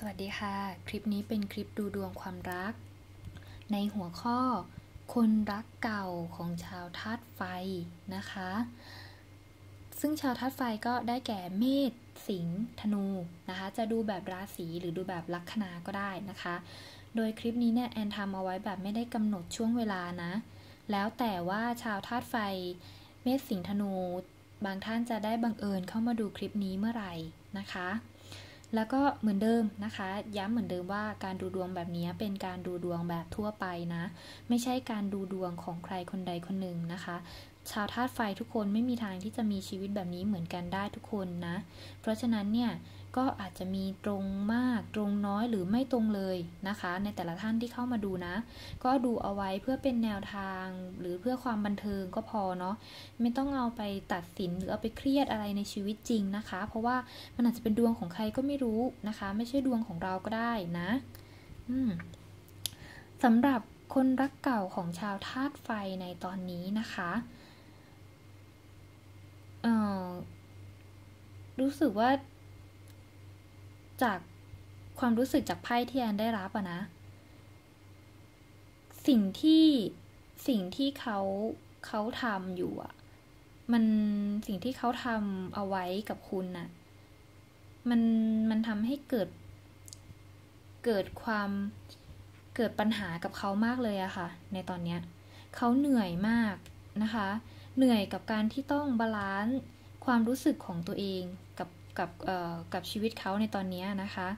สวัสดีค่ะ คลิปนี้เป็นคลิปดูดวงความรัก ในหัวข้อ คนรักเก่าของชาวธาตุไฟนะคะ ซึ่งชาวธาตุไฟก็ได้แก่เมษสิงห์ธนูนะคะ จะดูแบบราศีหรือดูแบบลัคนาก็ได้นะคะ โดยคลิปนี้เนี่ยแอนทำเอาไว้แบบไม่ได้กำหนดช่วงเวลานะ แล้วแต่ว่าชาวธาตุไฟ เมษสิงห์ธนู บางท่านจะได้บังเอิญเข้ามาดูคลิปนี้เมื่อไหร่นะคะ แล้วก็เหมือนเดิมนะคะ ย้ำเหมือนเดิมว่าการดูดวงแบบนี้เป็นการดูดวงแบบทั่วไปนะ ไม่ใช่การดูดวงของใครคนใดคนหนึ่งนะคะ ชาวธาตุไฟทุกคนไม่มีทางที่จะมีชีวิตแบบนี้เหมือนกันได้ทุกคนนะ เพราะฉะนั้นเนี่ยก็อาจจะมีตรงมากตรงน้อยหรือไม่ตรงเลยนะคะ ในแต่ละท่านที่เข้ามาดูนะ ก็ดูเอาไว้เพื่อเป็นแนวทาง หรือเพื่อความบันเทิงก็พอเนาะไม่ต้องเอาไปตัดสินหรือเอาไปเครียดอะไรในชีวิตจริงนะคะ เพราะว่ามันอาจจะเป็นดวงของใครก็ไม่รู้นะคะ ไม่ใช่ดวงของเราก็ได้นะอืมสำหรับคนรักเก่าของชาวธาตุไฟในตอนนี้นะคะ ออรู้สึกว่า จากความรู้สึกจากไพ่ที่แอนได้รับอะนะ สิ่งที่สิ่งที่เขาเขาทำอยู่อะมันสิ่งที่เขาทำเอาไว้กับคุณน่ะ มันมันทำให้เกิด เกิดความเกิดปัญหากับเขามากเลยอะค่ะ ในตอนเนี้ยเขาเหนื่อยมากนะคะ เหนื่อยกับการที่ต้องบาลานซ์ความรู้สึกของตัวเองกับกับกับชีวิตเขาในตอนนี้นะคะ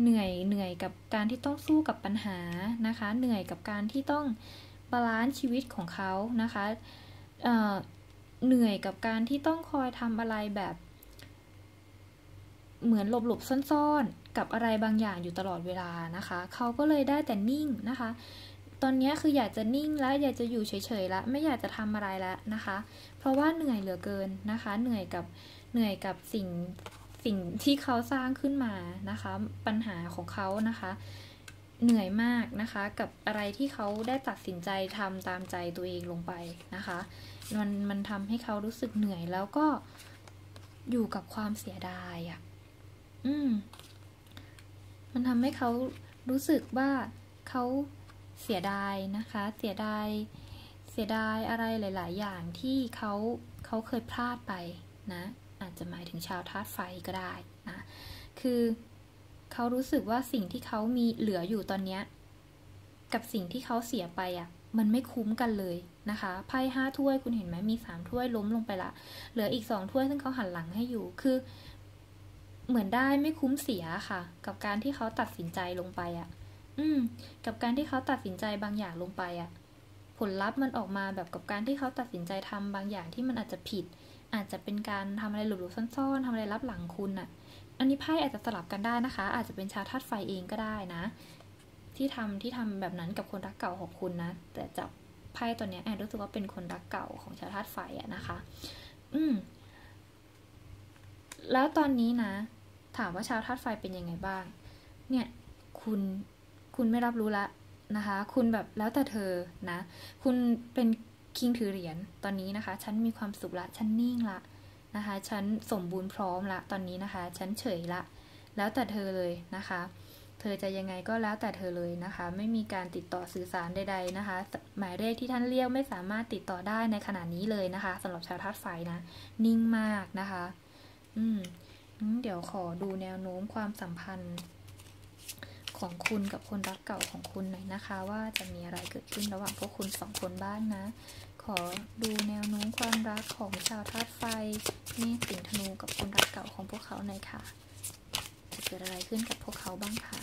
เหนื่อยเหนื่อยกับการที่ต้องสู้กับปัญหานะคะ เหนื่อยกับการที่ต้องบาลานซ์ชีวิตของเขานะคะเเหนื่อยกับการที่ต้องคอยทำอะไรแบบ เหมือนหลบหลบซ่อนๆ กับอะไรบางอย่างอยู่ตลอดเวลานะคะ เขาก็เลยได้แต่นิ่งนะคะ ตอนนี้คืออยากจะนิ่งแล้วอยากจะอยู่เฉยๆแล้วไม่อยากจะทำอะไรแล้วนะคะ เพราะว่าเหนื่อยเหลือเกินนะคะ เหนื่อยกับเหนื่อยกับสิ่งสิ่งที่เขาสร้างขึ้นมานะคะ ปัญหาของเขานะคะ เหนื่อยมากนะคะ กับอะไรที่เขาได้ตัดสินใจทำตามใจตัวเองลงไปนะคะ มันมันทำให้เขารู้สึกเหนื่อยแล้วก็อยู่กับความเสียดายอะ่ะอืมมันทำให้เขารู้สึกว่าเขา เสียดายนะคะ เสียดาย เสียดายอะไรหลาย ๆ อย่างที่เขาเขาเคยพลาดไปนะ อาจจะหมายถึงชาวธาตุไฟก็ได้นะ คือเขารู้สึกว่าสิ่งที่เขามีเหลืออยู่ตอนนี้กับสิ่งที่เขาเสียไปอะ่ะ มันไม่คุ้มกันเลยนะคะ ไพ่ห้าถ้วยคุณเห็นไหมมีสามถ้วยล้มลงไปละ เหลืออีกสองถ้วยซึ่งเขาหันหลังให้อยู่ คือ เหมือนได้ไม่คุ้มเสียค่ะ กับการที่เขาตัดสินใจลงไปอะ่ะ อืม กับการที่เขาตัดสินใจบางอย่างลงไปอะ่ะผลลัพธ์มันออกมาแบบกับการที่เขาตัดสินใจทำบางอย่างที่มันอาจจะผิด อาจจะเป็นการทำอะไรหลุๆซ่อนๆทำอะไรรับหลังคุณอะอันนี้ไพ่อาจจะสลับกันได้นะคะ อาจจะเป็นชาวธาตุไฟเองก็ได้นะ ที่ทำที่ทำแบบนั้นกับคนรักเก่าของคุณนะ แต่จับไพ่ตัวนี้แอนรู้สึกว่าเป็นคนรักเก่าของชาวธาตุไฟอะนะคะ อืม แล้วตอนนี้นะ ถามว่าชาวธาตุไฟเป็นยังไงบ้าง เนี่ย คุณ คุณไม่รับรู้ละนะคะ คุณแบบแล้วแต่เธอนะ คุณเป็นคิงถือเหรียญตอนนี้นะคะ ฉันมีความสุขละ ฉันนิ่งละนะคะ ฉันสมบูรณ์พร้อมละ ตอนนี้นะคะ ฉันเฉยละ แล้วแต่เธอเลยนะคะ เธอจะยังไงก็แล้วแต่เธอเลยนะคะ ไม่มีการติดต่อสื่อสารใด ๆนะคะ หมายเลขที่ท่านเรียกไม่สามารถติดต่อได้ในขณะนี้เลยนะคะสำหรับชาวธาตุไฟนะ นิ่งมากนะคะ อืม เดี๋ยวขอดูแนวโน้มความสัมพันธ์ ของคุณกับคนรักเก่าของคุณหน่อยนะคะ ว่าจะมีอะไรเกิดขึ้นระหว่างพวกคุณสองคนบ้างนะ ขอดูแนวโน้มความรักของชาวธาตุไฟเมษสิงธนูกับคนรักเก่าของพวกเขาหน่อยค่ะจะเกิดอะไรขึ้นกับพวกเขาบ้างคะ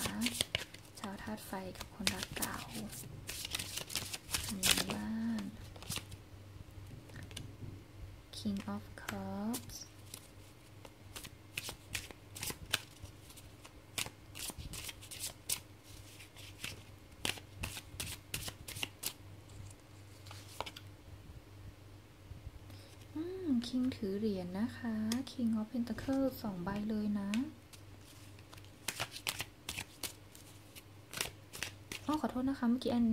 ชาวธาตุไฟกับคนรักเก่ามีบ้าง King of Cups King ถือเหรียญนนะคะ King of Pentacle สองใบเลยนะอ๋อขอโทษนะคะ เมื่อกี้อัน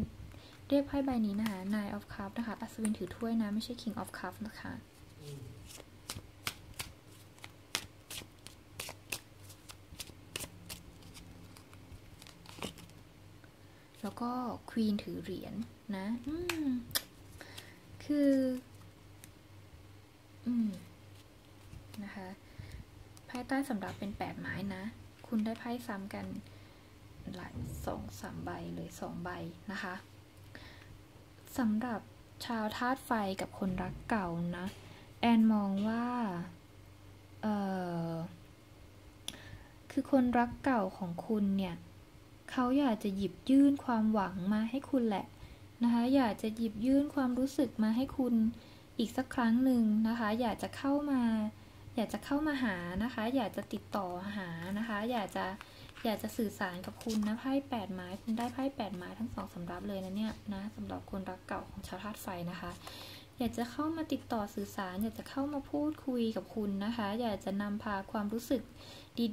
เรียกไพ่ใบนี้นะคะ Nine of Cups นะคะ อัศวินถือถ้วยนะ ไม่ใช่ King of Cups นะคะแล้วก็ควีนถือเหรียญนะ คือ นะคะไพ่ใต้สำหรับเป็นแปดไม้นะ คุณได้ไพ่ซ้ำกันหลายสองสามใบเลยสองใบนะคะสำหรับชาวธาตุไฟกับคนรักเก่านะ แอนมองว่าเออคือคนรักเก่าของคุณเนี่ยเขาอยากจะหยิบยื่นความหวังมาให้คุณแหละนะคะอยากจะหยิบยื่นความรู้สึกมาให้คุณ อีกสักครั้งหนึ่งนะคะ อยากจะเข้ามา อยากจะเข้ามาหานะคะ อยากจะติดต่อหานะคะ อยากจะอยากจะสื่อสารกับคุณนะไพ่แปดไม้คุณได้ไพ่แปดไม้ทั้งสองสำรับเลยนะเนี่ยนะสำหรับคนรักเก่าของชาวธาตุไฟนะคะ อยากจะเข้ามาติดต่อสื่อสาร อยากจะเข้ามาพูดคุยกับคุณนะคะ อยากจะนำพาความรู้สึก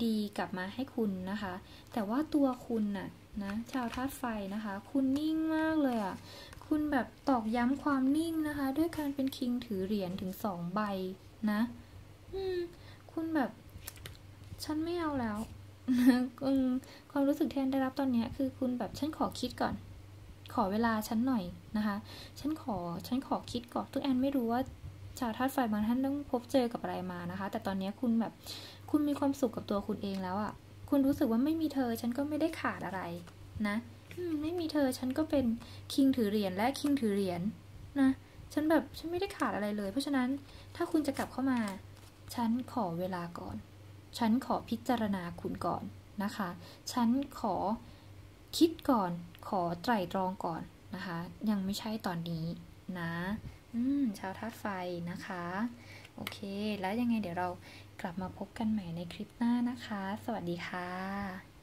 ดีๆ กลับมาให้คุณนะคะ แต่ว่าตัวคุณน่ะนะชาวธาตุไฟนะคะ คุณนิ่งมากเลยอะ่ะ คุณแบบตอกย้ำความนิ่งนะคะ ด้วยการเป็นคิงถือเหรียญถึงสองใบนะอืมคุณแบบ ฉันไม่เอาแล้วความรู้สึกแทนได้รับตอนนี้คือคุณแบบฉันขอคิดก่อน ขอเวลาฉันหน่อยนะคะ ฉันขอฉันขอคิดก่อนทุกแอนไม่รู้ว่าชาวธาตุไฟบางท่านต้องพบเจอกับอะไรมานะคะ แต่ตอนนี้คุณแบบคุณมีความสุขกับตัวคุณเองแล้วอะ่ะ คุณรู้สึกว่าไม่มีเธอ ฉันก็ไม่ได้ขาดอะไรนะ ไม่มีเธอฉันก็เป็นคิงถือเหรียญและคิงถือเหรียญนะ ฉันแบบฉันไม่ได้ขาดอะไรเลย เพราะฉะนั้นถ้าคุณจะกลับเข้ามา ฉันขอเวลาก่อน ฉันขอพิจารณาคุณก่อนนะคะ ฉันขอคิดก่อน ขอไตร่ตรองก่อนนะคะ ยังไม่ใช่ตอนนี้นะอืมชาวธาตุไฟนะคะ โอเค แล้วยังไงเดี๋ยวเรากลับมาพบกันใหม่ในคลิปหน้านะคะ สวัสดีค่ะ